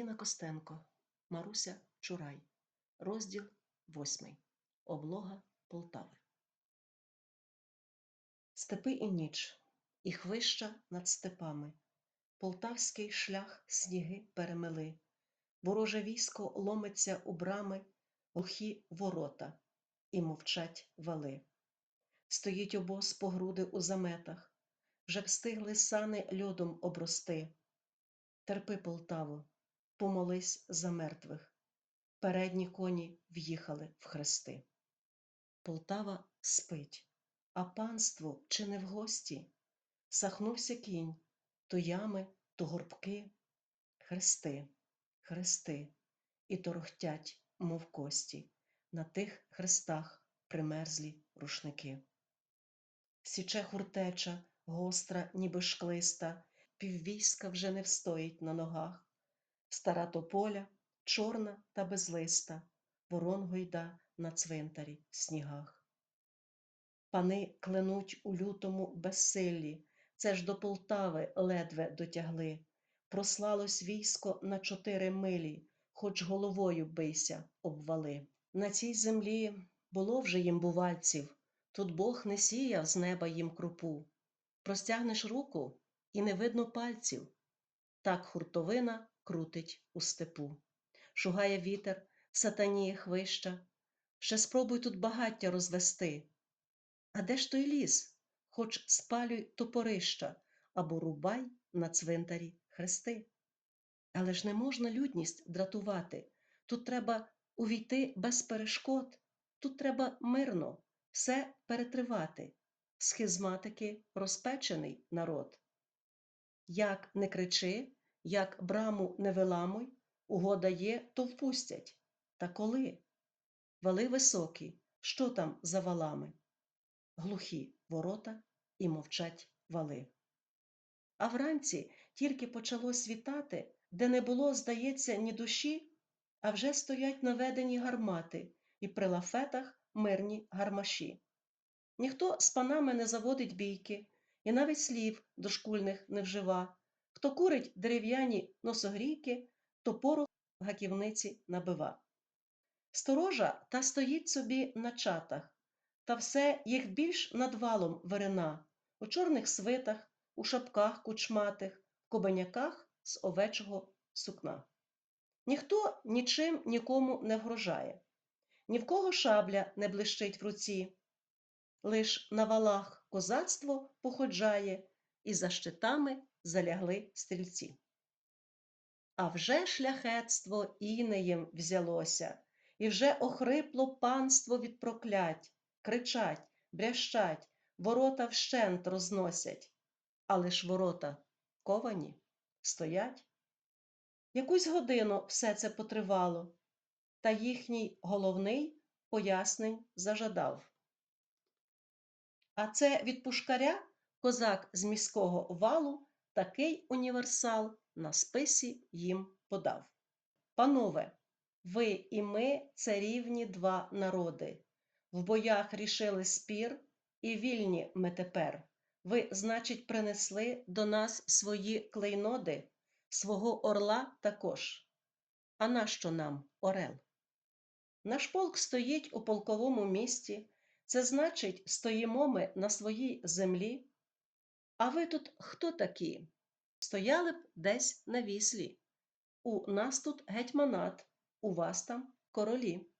Альвіна Костенко, Маруся Чурай, розділ восьмий. Облога Полтави. Степи і ніч, і хвища над степами, Полтавський шлях сніги перемели, Вороже військо ломиться у брами, глухі ворота, і мовчать вали. Стоїть обоз по груди у заметах, вже встигли сани льодом обрости. Терпи, Полтаво, помолись за мертвих. Передні коні в'їхали в хрести. Полтава спить, а панство чи не в гості? Сахнувся кінь, то ями, то горбки, хрести, хрести, і торохтять, мов кості, на тих хрестах примерзлі рушники. Січе хуртеча, гостра, ніби шклиста, піввійська вже не встоїть на ногах. Стара тополя, чорна та безлиста, ворон гойда на цвинтарі в снігах. Пани кленуть у лютому безсиллі, це ж до Полтави ледве дотягли. Прослалось військо на чотири милі, хоч головою бийся, обвали. На цій землі було вже їм бувальців, тут Бог не сіяв з неба їм крупу. Простягнеш руку і не видно пальців. Так хуртовина крутить у степу. Шугає вітер, сатаніє хвища. Ще спробуй тут багаття розвести. А де ж той ліс? Хоч спалюй топорища або рубай на цвинтарі хрести. Але ж не можна людність дратувати. Тут треба увійти без перешкод, тут треба мирно, все перетривати. Схизматики розпечений народ. Як не кричи, як браму не виламуй, угода є, то впустять. Та коли? Вали високі, що там за валами? Глухі ворота і мовчать вали. А вранці тільки почало світати, де не було, здається, ні душі, а вже стоять наведені гармати і при лафетах мирні гармаші. Ніхто з панами не заводить бійки і навіть слів дошкульних не вжива. Хто курить дерев'яні носогрійки, то порох в гаківниці набива. Сторожа та стоїть собі на чатах, та все їх більш над валом верена, у чорних свитах, у шапках кучматих, кобеняках з овечого сукна. Ніхто нічим нікому не вгрожає, ні в кого шабля не блищить в руці. Лиш на валах козацтво походжає, і за щитами залягли стрільці. А вже шляхетство інеєм взялося, і вже охрипло панство від проклять, кричать, брящать, ворота вщент розносять, але ж ворота ковані стоять. Якусь годину все це потривало, та їхній головний пояснень зажадав. А це від пушкаря козак з міського валу такий універсал на списі їм подав. Панове, ви і ми це рівні два народи. В боях рішили спір, і вільні ми тепер. Ви, значить, принесли до нас свої клейноди, свого орла також. А нащо нам орел? Наш полк стоїть у полковому місті, це значить, стоїмо ми на своїй землі. А ви тут хто такі? Стояли б десь на віслі. У нас тут гетьманат, у вас там королі.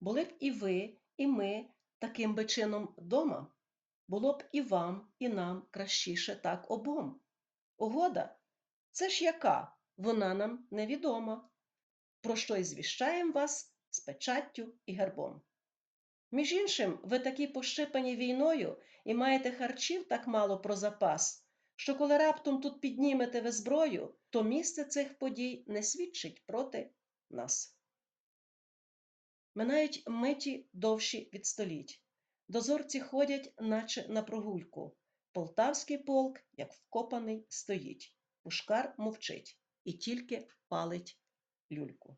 Були б і ви, і ми таким би чином дома. Було б і вам, і нам кращіше так обом. Угода? Це ж яка? Вона нам невідома. Про що й звіщаєм вас з печаттю і гербом. Між іншим, ви такі пощипані війною і маєте харчів так мало про запас, що коли раптом тут піднімете ви зброю, то місце цих подій не свідчить проти нас. Минають миті довші від століть. Дозорці ходять, наче на прогульку. Полтавський полк, як вкопаний, стоїть. Пушкар мовчить і тільки палить люльку.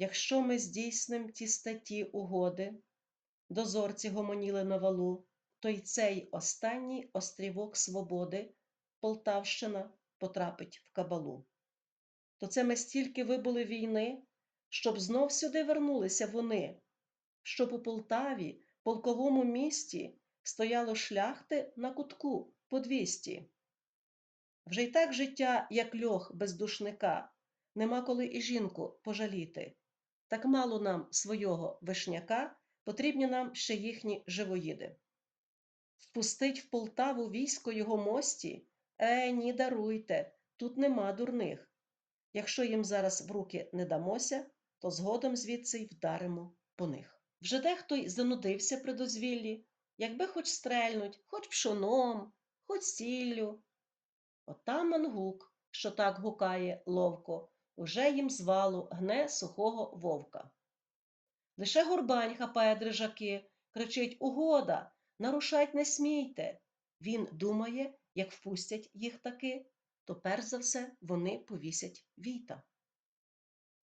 Якщо ми здійсним ті статті угоди, дозорці гомоніли на валу, то й цей останній острівок свободи Полтавщина потрапить в кабалу. то це ми стільки вибули війни, щоб знов сюди вернулися вони, щоб у Полтаві, полковому місті, стояло шляхти на кутку по двісті. Вже й так життя, як льох без душника, нема коли і жінку пожаліти. Так мало нам свого вишняка, потрібні нам ще їхні живоїди. Впустить в Полтаву військо його мості? Е, ні, даруйте, тут нема дурних. Якщо їм зараз в руки не дамося, то згодом звідси й вдаримо по них. Вже дехто й занудився при дозвіллі, якби хоч стрельнуть, хоч пшоном, хоч сіллю. Отаман гук, що так гукає ловко, уже їм звалу гне сухого вовка. Лише горбань хапає дрижаки, кричить Угода, нарушать не смійте. Він думає, як впустять їх таки, то перш за все вони повісять віта.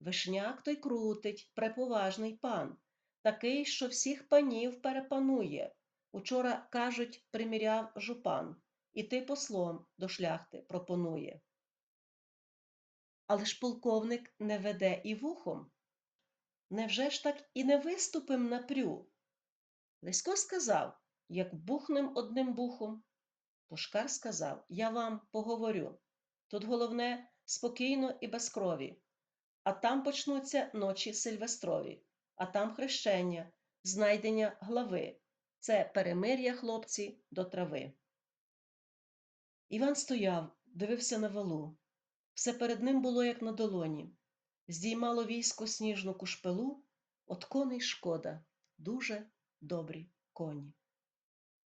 Вишняк той крутить, преповажний пан, такий, що всіх панів перепанує. Учора, кажуть, приміряв жупан, і ти послом до шляхти пропонує. Але ж полковник не веде і вухом. Невже ж так і не виступим напрю? Лесько сказав, як бухнем одним бухом. Пушкар сказав, я вам поговорю. Тут головне спокійно і без крові. А там почнуться ночі сильвестрові, а там хрещення, знайдення глави. Це перемир'я хлопці до трави. Іван стояв, дивився на валу. Все перед ним було, як на долоні. Здіймало військо сніжну кушпелу, от коней шкода, дуже добрі коні.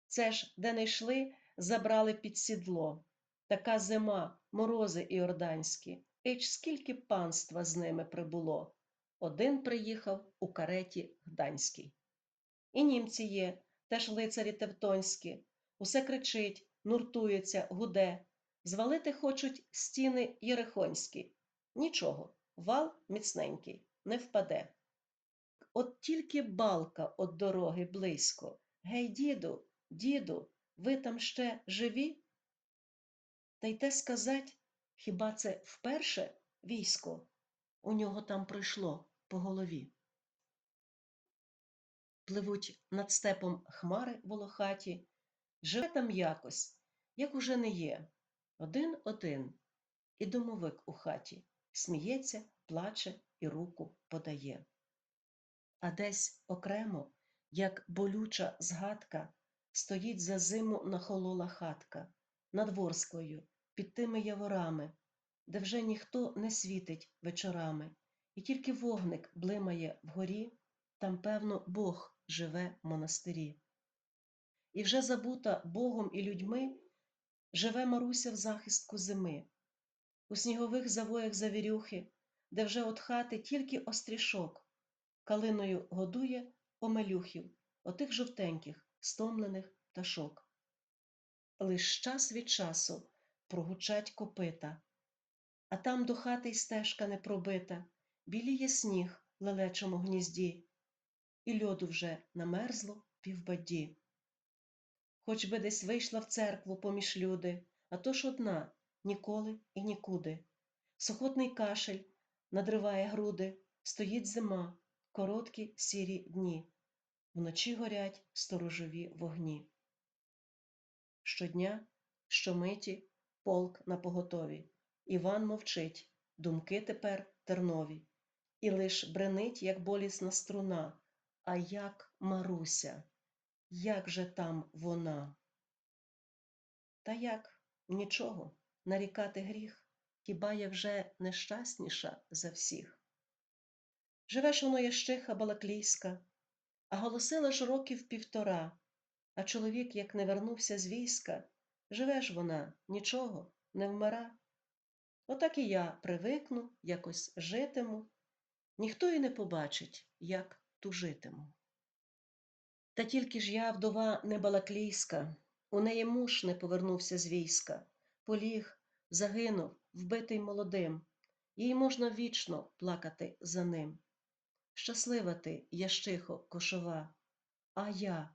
Це ж, де не йшли, забрали під сідло. Така зима, морози іорданські, Ич скільки панства з ними прибуло. Один приїхав у кареті Гданській. І німці є, теж лицарі тевтонські. Усе кричить, нуртується, гуде. Звалити хочуть стіни єрихонські. Нічого, вал міцненький, не впаде. От тільки балка от дороги близько. Гей, діду, діду, ви там ще живі? Та й те сказать, хіба це вперше військо у нього там пройшло по голові? Пливуть над степом хмари волохаті, живе там якось, як уже не є, один-один, і домовик у хаті сміється, плаче і руку подає. А десь окремо, як болюча згадка, стоїть за зиму нахолола хатка над Ворсклою, під тими яворами, де вже ніхто не світить вечорами, і тільки вогник блимає вгорі, там, певно, Бог живе в монастирі. І вже забута Богом і людьми живе Маруся в захистку зими, у снігових завоях завірюхи, де вже от хати тільки острішок, калиною годує омелюхів, отих жовтеньких, стомлених пташок. Лиш час від часу прогучать копита, а там до хати й стежка не пробита, біліє сніг в лелечому гнізді, і льоду вже намерзло півбаді. Хоч би десь вийшла в церкву поміж люди, а то ж одна ніколи і нікуди. Сухотний кашель надриває груди, стоїть зима, короткі сірі дні, вночі горять сторожові вогні. Щодня, щомиті, полк на поготові. Іван мовчить, думки тепер тернові, і лиш бренить, як болісна струна, а як Маруся, як же там вона? Та як нічого, нарікати гріх, хіба я вже нещасніша за всіх? Живеш воно ящиха балаклійська, а голосила ж років півтора, а чоловік, як не вернувся з війська, живе ж вона, нічого, не вмира. Отак і я привикну, якось житиму, ніхто і не побачить, як тужитиму. Та тільки ж я, вдова не балаклійська, у неї муж не повернувся з війська, поліг, загинув, вбитий молодим, їй можна вічно плакати за ним. Щаслива ти, ящихо, кошова, а я,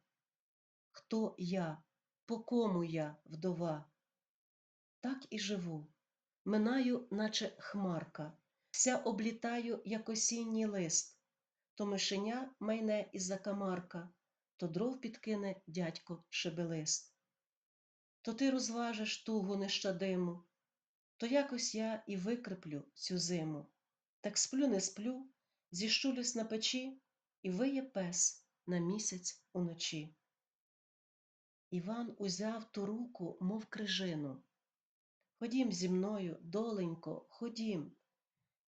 хто я, по кому я, вдова? Так і живу, минаю, наче хмарка, вся облітаю, як осінній лист, то мишеня майне із-за камарка, то дров підкине дядько шебелист. То ти розважиш тугу нещадиму, то якось я і викриплю цю зиму. Так сплю, не сплю, зіщулюсь на печі, і виє пес на місяць уночі. Іван узяв ту руку, мов крижину. Ходім зі мною, доленько, ходім.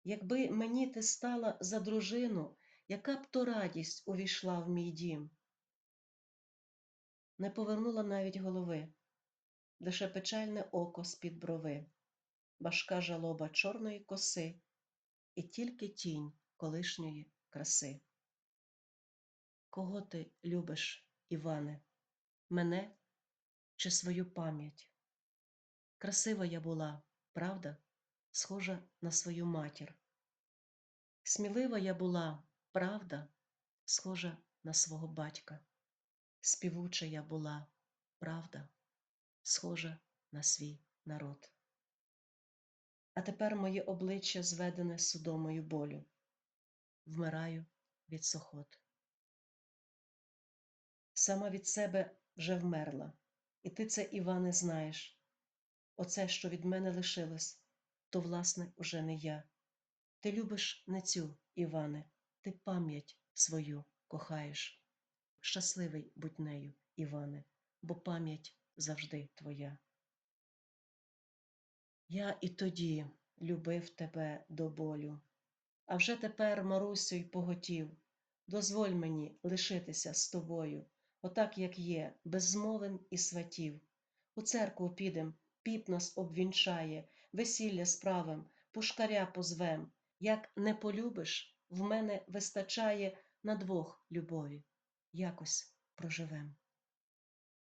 Якби мені ти стала за дружину, яка б то радість увійшла в мій дім. Не повернула навіть голови, лише печальне око з-під брови, важка жалоба чорної коси і тільки тінь колишньої краси. Кого ти любиш, Іване, мене чи свою пам'ять? Красива я була, правда, схожа на свою матір. Смілива я була, правда, схожа на свого батька. Співуча я була, правда, схожа на свій народ. А тепер моє обличчя зведене судомою болю. Вмираю від сухот. Сама від себе вже вмерла, і ти це, Іване, знаєш. Оце, що від мене лишилось, то, власне, уже не я. Ти любиш не цю, Іване, ти пам'ять свою кохаєш. Щасливий будь нею, Іване, бо пам'ять завжди твоя. Я і тоді любив тебе до болю, а вже тепер, Марусю, й поготів. Дозволь мені лишитися з тобою, отак, як є, без і сватів. У церкву підем, піп нас обвінчає, весілля справим, пушкаря позвем. Як не полюбиш, в мене вистачає на двох любові. Якось проживем.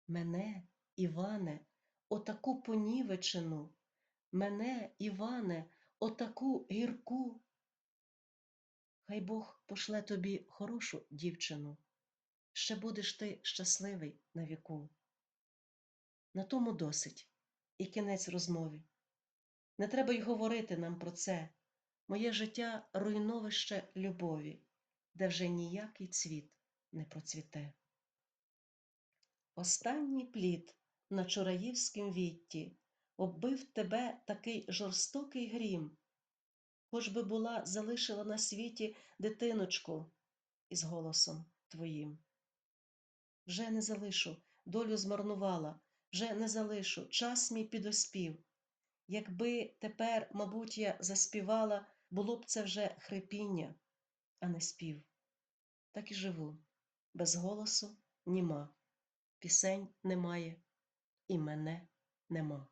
Мене, Іване, отаку понівечену, мене, Іване, отаку гірку. Хай Бог пошле тобі хорошу дівчину, ще будеш ти щасливий на віку. На тому досить і кінець розмові. Не треба й говорити нам про це. Моє життя руйновище любові, де вже ніякий цвіт не процвіте. Останній плід на Чураївськім вітті оббив тебе такий жорстокий грім, хоч би була залишила на світі дитиночку із голосом твоїм. Вже не залишу, долю змарнувала, вже не залишу, час мій підоспів. Якби тепер, мабуть, я заспівала, було б це вже хрипіння, а не спів. Так і живу, без голосу німа, пісень немає, і мене нема.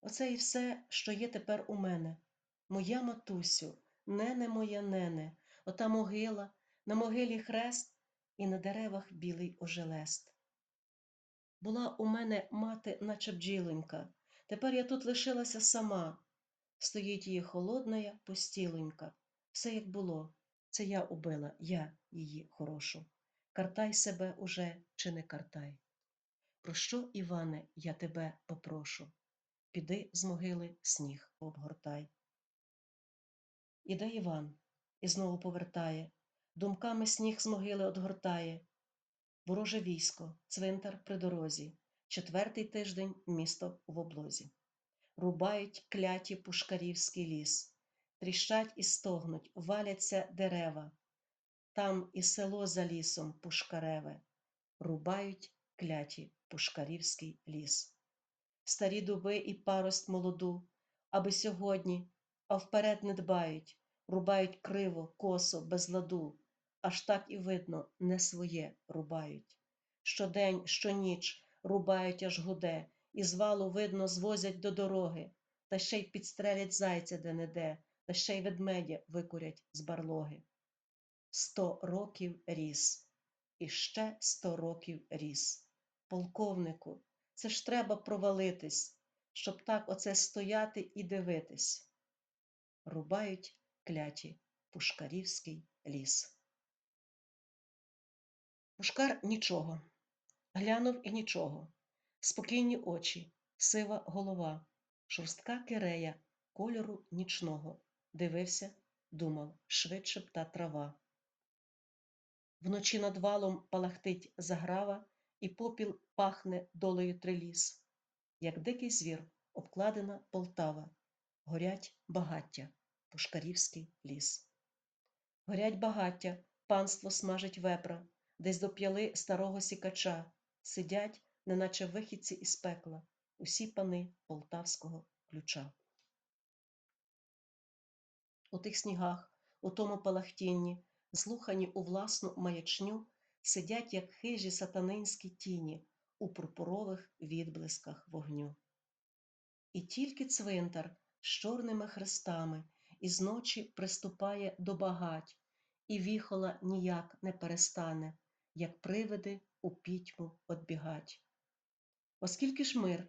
Оце і все, що є тепер у мене, моя матусю, нене моя нене, ота могила, на могилі хрест і на деревах білий ожелест. Була у мене мати, наче бджілонька, тепер я тут лишилася сама. Стоїть її холодна постілонька, все як було. Це я убила, я її хорошу. Картай себе уже чи не картай. Про що, Іване, я тебе попрошу? Піди з могили сніг обгортай. Іде Іван і знову повертає, думками сніг з могили одгортає. Вороже військо, цвинтар при дорозі, четвертий тиждень місто в облозі. Рубають кляті пушкарівський ліс, тріщать і стогнуть, валяться дерева. Там і село за лісом пушкареве, рубають кляті пушкарівський ліс. Старі дуби і парость молоду, аби сьогодні, а вперед не дбають, рубають криво, косо, без ладу, аж так і видно, не своє рубають. Щодень, щоніч рубають, аж гуде, і звалу, видно, звозять до дороги, та ще й підстрелять зайця де-не-де, та ще й ведмедя викурять з барлоги. Сто років ріс, і ще сто років ріс. Полковнику, це ж треба провалитись, щоб так оце стояти і дивитись. Рубають кляті Пушкарівський ліс. Пушкар нічого. Глянув і нічого. Спокійні очі, сива голова, шорстка кирея кольору нічного. Дивився, думав, швидше б та трава. Вночі над валом палахтить заграва, і попіл пахне долею триліс. Як дикий звір, обкладена Полтава, горять багаття, пушкарівський ліс. Горять багаття, панство смажить вепра, десь доп'яли старого сікача, сидять, неначе вихідці із пекла, усі пани полтавського ключа. У тих снігах, у тому палахтінні, слухані у власну маячню, сидять, як хижі сатанинські тіні у пурпурових відблисках вогню. І тільки цвинтар з чорними хрестами із ночі приступає до багать, і віхола ніяк не перестане, як привиди у пітьму одбігать. Оскільки ж мир,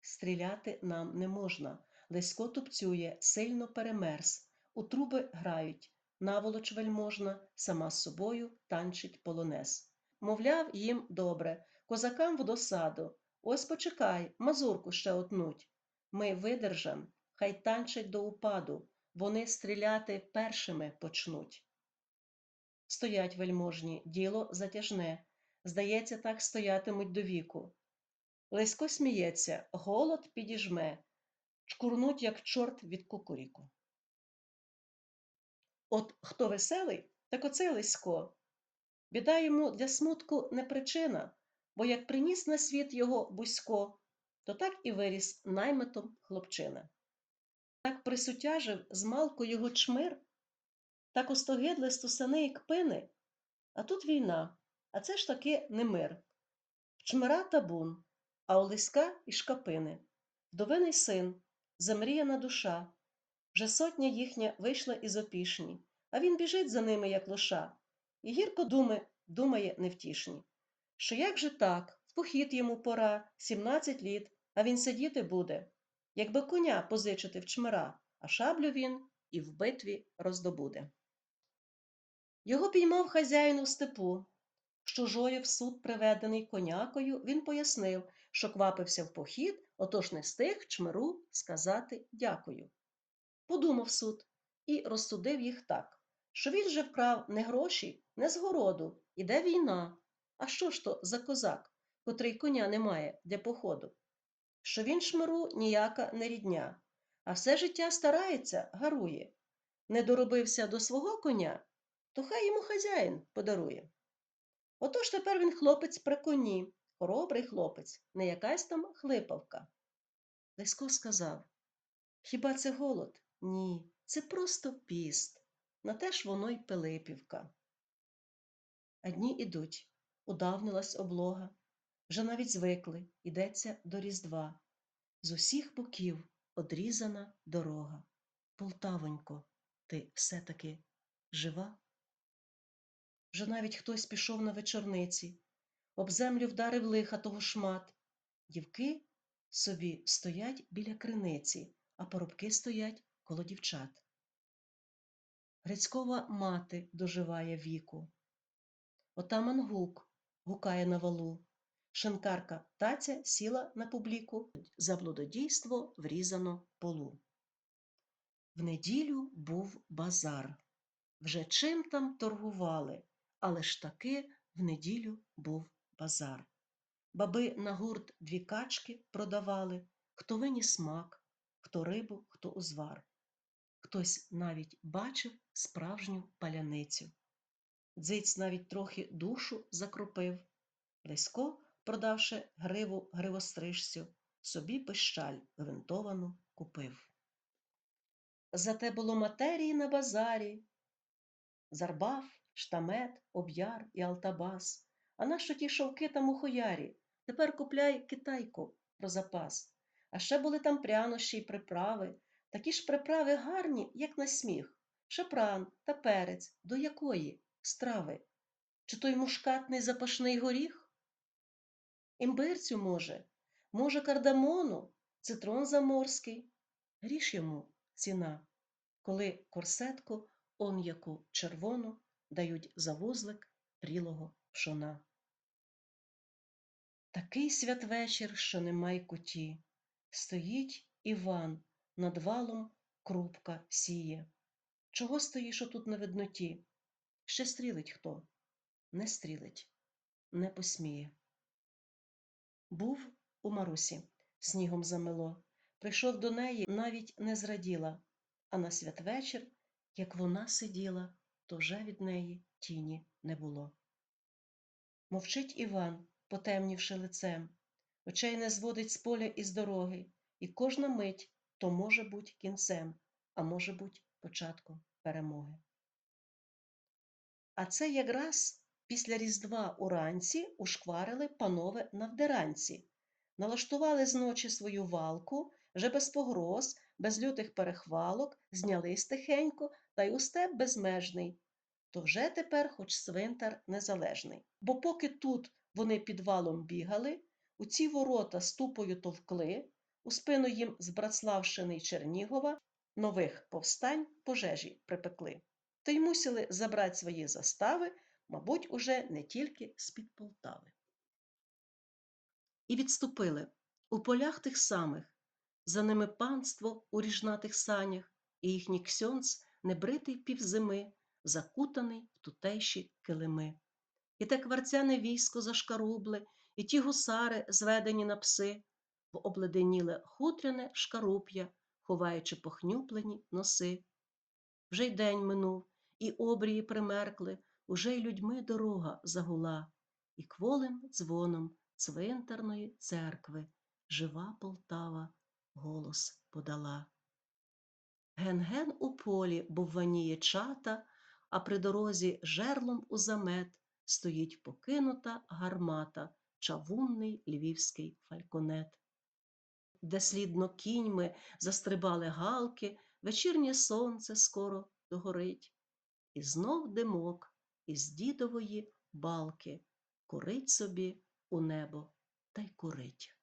стріляти нам не можна, Лесько тупцює, сильно перемерз, у труби грають, наволоч вельможна, сама з собою танчить полонез. Мовляв, їм добре, козакам в досаду. Ось почекай, мазурку ще отнуть. Ми видержам, хай танчать до упаду, вони стріляти першими почнуть. Стоять вельможні, діло затяжне. Здається, так стоятимуть до віку. Лесько сміється, голод підіжме, чкурнуть, як чорт від кукуріку. От хто веселий, так оце Лесько. Біда йому для смутку не причина, бо як приніс на світ його бузько, то так і виріс наймитом хлопчина. Так присутяжив змалку його чмир, так остогидли стусани і кпини, а тут війна, а це ж таки не мир. Чмира табун, а у Лиська і шкапини. Вдовиний син, замріяна душа. Вже сотня їхня вийшла із опішні, а він біжить за ними, як лоша, і гірко думи думає невтішні. Що як же так, в похід йому пора, сімнадцять літ, а він сидіти буде, якби коня позичити в чмира, а шаблю він і в битві роздобуде. Його піймав хазяїн у степу. З чужою в суд приведений конякою, він пояснив, що квапився в похід, отож не встиг чмиру сказати дякую. Подумав суд і розсудив їх так, що він же вкрав не гроші, не згороду, іде війна. А що ж то за козак, котрий коня не має для походу? Що він шмиру ніяка не рідня, а все життя старається, гарує. Не доробився до свого коня, то хай йому хазяїн подарує. Отож тепер він хлопець при коні, хоробрий хлопець, не якась там хлипавка. Лесько сказав Хіба це голод? Ні, це просто піст. На те ж воно й Пилипівка. А дні ідуть, удавнилась облога, вже навіть звикли, йдеться до Різдва. З усіх боків одрізана дорога. Полтавонько, ти все-таки жива? Вже навіть хтось пішов на вечорниці, об землю вдарив лиха того шмат. Дівки собі стоять біля криниці, а поробки стоять коло дівчат. Грицькова мати доживає віку. Отаман гук гукає на валу. Шинкарка таця сіла на публіку, за блудодійство врізано полу. В неділю був базар. Вже чим там торгували, але ж таки в неділю був базар. Баби на гурт дві качки продавали, хто виніс мак, хто рибу, хто узвар. Хтось навіть бачив справжню паляницю. Дзиць навіть трохи душу закропив. Лесько, продавши гриву гривострижцю, собі пищаль гвинтовану купив. Зате було матерії на базарі, зарбав, штамет, об'яр і алтабас. А нащо ті шовки та мухоярі? Тепер купляй китайку про запас. А ще були там прянощі й приправи, такі ж приправи гарні, як на сміх, шапран та перець, до якої страви? Чи той мушкатний запашний горіх? Імбирцю, може, може, кардамону, цитрон заморський. Гріш йому ціна, коли корсетку он яку червону дають за вузлик прілого пшона. Такий святвечір, що нема й куті. Стоїть Іван над валом крупка сіє. Чого стоїш отут на видноті? Ще стрілить хто? Не стрілить, не посміє. Був у Марусі, снігом замело. Прийшов до неї, навіть не зраділа, а на святвечір, як вона сиділа, то вже від неї тіні не було. Мовчить Іван, потемнівши лицем, очей не зводить з поля і з дороги, і кожна мить то може буть кінцем, а може буть початком перемоги. А це якраз після Різдва уранці ушкварили панове навдеранці, налаштували зночі свою валку, вже без погроз, без лютих перехвалок, знялись тихенько та й у степ безмежний. То вже тепер хоч свинтар незалежний. Бо поки тут вони під валом бігали, у ці ворота ступою товкли, у спину їм з Братславщини й Чернігова нових повстань пожежі припекли. Та й мусили забрати свої застави, мабуть, уже не тільки з-під Полтави. І відступили у полях тих самих, за ними панство у ріжнатих санях, і їхній ксьонц, небритий півзими, закутаний в тутейші килими. І те кварцяне військо зашкарубле, і ті гусари, зведені на пси, в обледеніле хутряне шкаруп'я, ховаючи похнюплені носи. Вже й день минув, і обрії примеркли, уже й людьми дорога загула, і кволим дзвоном цвинтарної церкви жива Полтава голос подала. Ген-ген у полі бовваніє чата, а при дорозі жерлом у замет стоїть покинута гармата, чавунний львівський фальконет. Де слідно кіньми застрибали галки, вечірнє сонце скоро догорить, і знов димок із дідової балки курить собі у небо та й курить.